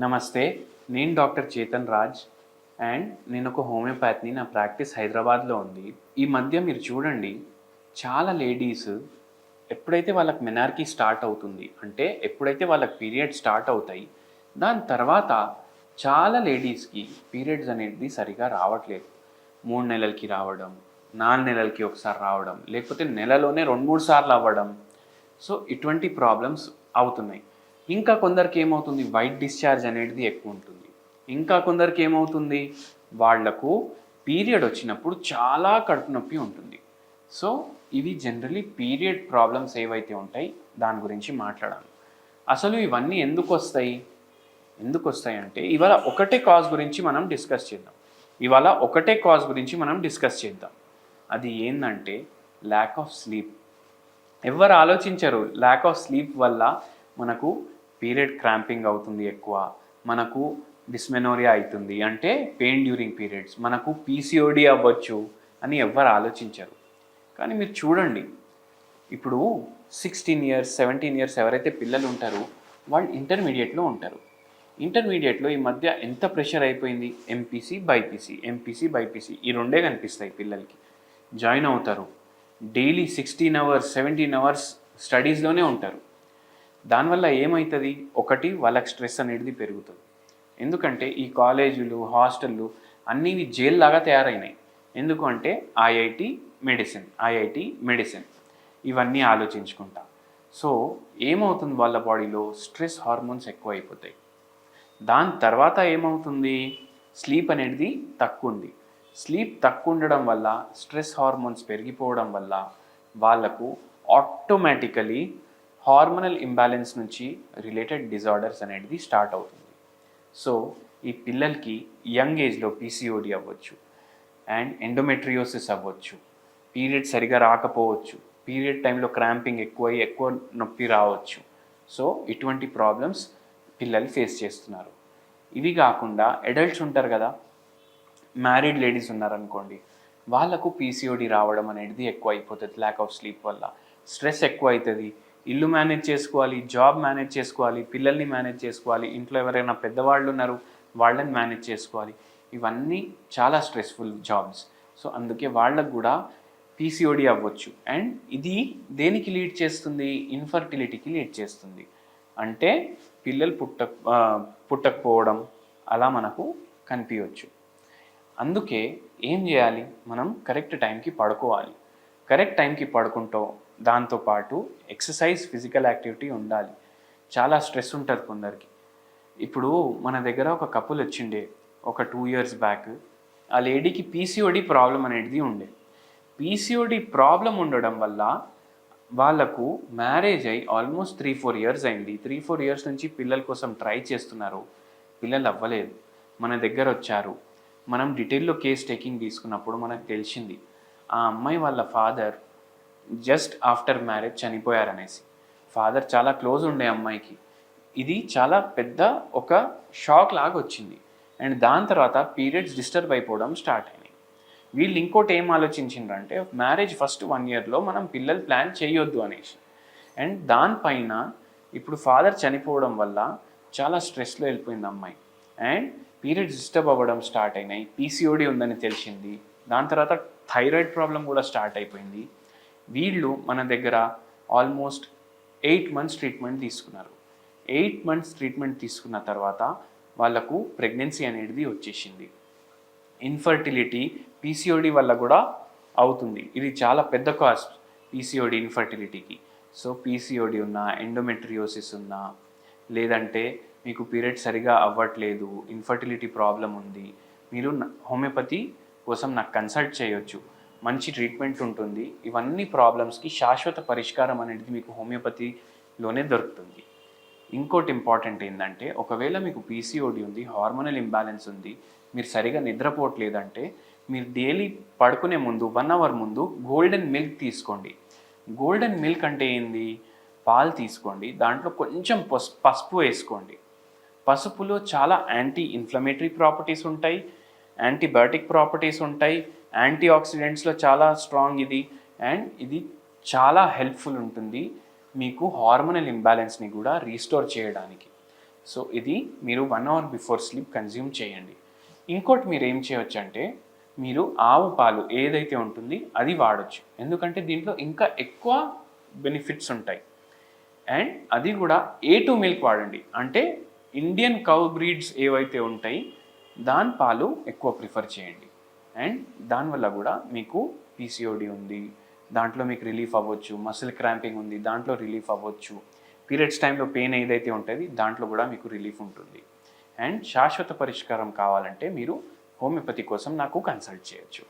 నమస్తే నేను doctor Chetan Raj and నేను ఒక హోమియోపాత్ని నా ప్రాక్టీస్ హైదరాబాద్లో ఉంది. ఈ మధ్య మీరు చూడండి చాలా లేడీస్ ఎప్పుడైతే వాళ్ళకి మెనార్కీ స్టార్ట్ అవుతుంది అంటే ఎప్పుడైతే వాళ్ళకి పీరియడ్ స్టార్ట్ అవుతాయి దాని తర్వాత చాలా లేడీస్కి పీరియడ్స్ అనేది సరిగా రావట్లేదు. మూడు నెలలకి రావడం నాలుగు నెలలకి ఒకసారి రావడం లేకపోతే నెలలోనే రెండు మూడు సార్లు అవ్వడం. సో ఇటువంటి ప్రాబ్లమ్స్ అవుతున్నాయి. ఇంకా కొందరికి ఏమవుతుంది? వైట్ డిశ్చార్జ్ అనేది ఎక్కువ ఉంటుంది. ఇంకా కొందరికి ఏమవుతుంది? వాళ్ళకు పీరియడ్ వచ్చినప్పుడు చాలా కడుపు నొప్పి ఉంటుంది. సో ఇవి జనరలీ పీరియడ్ ప్రాబ్లమ్స్ ఏవైతే ఉంటాయి దాని గురించి మాట్లాడాలి. అసలు ఇవన్నీ ఎందుకు వస్తాయి ఎందుకు వస్తాయి అంటే ఇవాళ ఒకటే కాజ్ గురించి మనం డిస్కస్ చేద్దాం. ఇవాళ ఒకటే కాజ్ గురించి మనం డిస్కస్ చేద్దాం. అది ఏంటంటే ల్యాక్ ఆఫ్ స్లీప్ ఎవరు ఆలోచించరు ల్యాక్ ఆఫ్ స్లీప్ వల్ల మనకు పీరియడ్ క్రాంపింగ్ అవుతుంది ఎక్కువ మనకు డిస్మెనోరియా అవుతుంది. అంటే పెయిన్ డ్యూరింగ్ పీరియడ్స్ మనకు పీసీఓడి అవ్వచ్చు అని ఎవ్వరు ఆలోచించరు. కానీ మీరు చూడండి ఇప్పుడు సిక్స్టీన్ ఇయర్స్ సెవెంటీన్ ఇయర్స్ ఎవరైతే పిల్లలు ఉంటారో వాళ్ళు ఇంటర్మీడియట్లో ఉంటారు. ఇంటర్మీడియట్లో ఈ మధ్య ఎంత ప్రెషర్ అయిపోయింది? ఎంపీసీ బైపీసీ ఎంపీసీ బైపీసీ ఈ రెండే కనిపిస్తాయి పిల్లలకి. జాయిన్ అవుతారు. Daily sixteen hours seventeen hours స్టడీస్లోనే ఉంటారు. దానివల్ల ఏమవుతుంది ఒకటి వాళ్ళకి స్ట్రెస్ అనేది పెరుగుతుంది. ఎందుకంటే ఈ కాలేజీలు హాస్టళ్ళు అన్నీ జైలు లాగా తయారైనాయి. ఎందుకు అంటే ఐఐటి మెడిసిన్ ఐఐటి మెడిసిన్. ఇవన్నీ ఆలోచించుకుంటా. సో ఏమవుతుంది వాళ్ళ బాడీలో? స్ట్రెస్ హార్మోన్స్ ఎక్కువ అయిపోతాయి దాని తర్వాత ఏమవుతుంది? స్లీప్ అనేది తక్కువ ఉంది స్లీప్ తక్కువ ఉండడం వల్ల స్ట్రెస్ హార్మోన్స్ పెరిగిపోవడం వల్ల వాళ్ళకు ఆటోమేటికలీ హార్మోనల్ ఇంబ్యాలెన్స్ నుంచి రిలేటెడ్ డిజార్డర్స్ అనేది స్టార్ట్ అవుతుంది. సో ఈ పిల్లలకి యంగ్ ఏజ్లో పీసీఓడి అవ్వచ్చు అండ్ ఎండోమెట్రియోసిస్ అవ్వచ్చు. పీరియడ్ సరిగా రాకపోవచ్చు. పీరియడ్ టైంలో క్రాంపింగ్ ఎక్కువై ఎక్కువ నొప్పి రావచ్చు. సో ఇటువంటి ప్రాబ్లమ్స్ పిల్లలు ఫేస్ చేస్తున్నారు. ఇవి కాకుండా అడల్ట్స్ ఉంటారు కదా మ్యారీడ్ లేడీస్ ఉన్నారనుకోండి వాళ్ళకు పీసీఓడి రావడం అనేది ఎక్కువ అయిపోతుంది ల్యాక్ ఆఫ్ స్లీప్ వల్ల. స్ట్రెస్ ఎక్కువ అవుతుంది ఇల్లు మేనేజ్ చేసుకోవాలి జాబ్ మేనేజ్ చేసుకోవాలి పిల్లల్ని మేనేజ్ చేసుకోవాలి ఇంట్లో ఎవరైనా పెద్దవాళ్ళు ఉన్నారు వాళ్ళని మేనేజ్ చేసుకోవాలి. ఇవన్నీ చాలా స్ట్రెస్ఫుల్ జాబ్స్. సో అందుకే వాళ్ళకు కూడా పీసీఓడి అవ్వచ్చు. అండ్ ఇది దేనికి లీడ్ చేస్తుంది? ఇన్ఫర్టిలిటీకి లీడ్ చేస్తుంది. అంటే పిల్లలు పుట్ట పుట్టకపోవడం అలా మనకు కనిపించవచ్చు అందుకే ఏం చేయాలి? మనం కరెక్ట్ టైంకి పడుకోవాలి. కరెక్ట్ టైంకి పడుకుంటూ. దాంతోపాటు ఎక్సర్సైజ్ ఫిజికల్ యాక్టివిటీ ఉండాలి. చాలా స్ట్రెస్ ఉంటుంది కొందరికి. ఇప్పుడు మన దగ్గర ఒక కపుల్ వచ్చిండే ఒక టూ ఇయర్స్ బ్యాక్. ఆ లేడీకి పీసీఓడి ప్రాబ్లం అనేది ఉండే. పీసీఓడి ప్రాబ్లం ఉండడం వల్ల వాళ్ళకు మ్యారేజ్ అయ్యి ఆల్మోస్ట్ త్రీ ఫోర్ ఇయర్స్ అయింది. త్రీ ఫోర్ ఇయర్స్ నుంచి పిల్లల కోసం ట్రై చేస్తున్నారు. పిల్లలు అవ్వలేదు. మన దగ్గర వచ్చారు. మనం డీటెయిల్లో కేస్ టేకింగ్ తీసుకున్నప్పుడు మనకు తెలిసింది. ఆ అమ్మాయి వాళ్ళ ఫాదర్ జస్ట్ ఆఫ్టర్ మ్యారేజ్ చనిపోయారనేసి. ఫాదర్ చాలా క్లోజ్ ఉండే అమ్మాయికి. ఇది చాలా పెద్ద ఒక షాక్ లాగా వచ్చింది అండ్ దాని తర్వాత పీరియడ్స్ డిస్టర్బ్ అయిపోవడం స్టార్ట్ అయినాయి. వీళ్ళు ఇంకోటి ఏం ఆలోచించిండ్రంటే మ్యారేజ్ ఫస్ట్ వన్ ఇయర్లో మనం పిల్లలు ప్లాన్ చేయొద్దు అనేసి. అండ్ దానిపైన ఇప్పుడు ఫాదర్ చనిపోవడం వల్ల చాలా స్ట్రెస్లో వెళ్ళిపోయింది అమ్మాయి. అండ్ పీరియడ్స్ డిస్టర్బ్ అవ్వడం స్టార్ట్ అయినాయి. పీసీఓడి ఉందని తెలిసింది. దాని తర్వాత థైరాయిడ్ ప్రాబ్లం కూడా స్టార్ట్ అయిపోయింది. వీళ్ళు మన దగ్గర ఆల్మోస్ట్ ఎయిట్ మంత్స్ ట్రీట్మెంట్ తీసుకున్నారు. ఎయిట్ మంత్స్ ట్రీట్మెంట్ తీసుకున్న తర్వాత వాళ్ళకు ప్రెగ్నెన్సీ అనేది వచ్చేసింది. ఇన్ఫర్టిలిటీ పీసీఓడి వల్ల కూడా అవుతుంది. ఇది చాలా పెద్ద కాస్ట్ పీసీఓడి ఇన్ఫర్టిలిటీకి. సో పీసీఓడి ఉన్నా ఎండోమెట్రియోసిస్ ఉన్నా లేదంటే మీకు పీరియడ్ సరిగా అవ్వట్లేదు ఇన్ఫర్టిలిటీ ప్రాబ్లం ఉంది మీరు హోమియోపతి కోసం నాకు కన్సల్ట్ చేయొచ్చు. మంచి ట్రీట్మెంట్ ఉంటుంది. ఇవన్నీ ప్రాబ్లమ్స్కి శాశ్వత పరిష్కారం అనేది మీకు హోమియోపతిలోనే దొరుకుతుంది. ఇంకోటి ఇంపార్టెంట్ ఏంటంటే ఒకవేళ మీకు పీసీఓడి ఉంది హార్మోనల్ ఇంబ్యాలెన్స్ ఉంది మీరు సరిగా నిద్రపోవట్లేదంటే మీరు డైలీ పడుకునే ముందు వన్ అవర్ ముందు గోల్డెన్ మిల్క్ తీసుకోండి. గోల్డెన్ మిల్క్ అంటే ఏంది? పాలు తీసుకోండి. దాంట్లో కొంచెం పసుపు వేసుకోండి. పసుపులో చాలా యాంటీ ఇన్ఫ్లమేటరీ ప్రాపర్టీస్ ఉంటాయి యాంటీబయాటిక్ ప్రాపర్టీస్ ఉంటాయి యాంటీ ఆక్సిడెంట్స్లో చాలా స్ట్రాంగ్ ఇది. అండ్ ఇది చాలా హెల్ప్ఫుల్ ఉంటుంది మీకు హార్మోనల్ ఇంబ్యాలెన్స్ని కూడా రీస్టోర్ చేయడానికి. సో ఇది మీరు one hour before sleep consume చేయండి. ఇంకోటి మీరు ఏం చేయొచ్చు అంటే మీరు ఆవు పాలు ఏదైతే ఉంటుంది అది వాడొచ్చు. ఎందుకంటే దీంట్లో ఇంకా ఎక్కువ బెనిఫిట్స్ ఉంటాయి. అండ్ అది కూడా ఏ టూ మిల్క్ వాడండి. అంటే ఇండియన్ కౌ బ్రీడ్స్ ఏవైతే ఉంటాయి దాని పాలు ఎక్కువ ప్రిఫర్ చేయండి. అండ్ దానివల్ల కూడా మీకు పీసీఓడి ఉంది. దాంట్లో మీకు రిలీఫ్ అవ్వచ్చు మసిల్ క్రాంపింగ్ ఉంది దాంట్లో రిలీఫ్ అవ్వచ్చు. పీరియడ్స్ టైంలో పెయిన్ ఏదైతే ఉంటుంది దాంట్లో కూడా మీకు రిలీఫ్ ఉంటుంది. అండ్ శాశ్వత పరిష్కారం కావాలంటే మీరు హోమియోపతి కోసం నాకు కన్సల్ట్ చేయొచ్చు.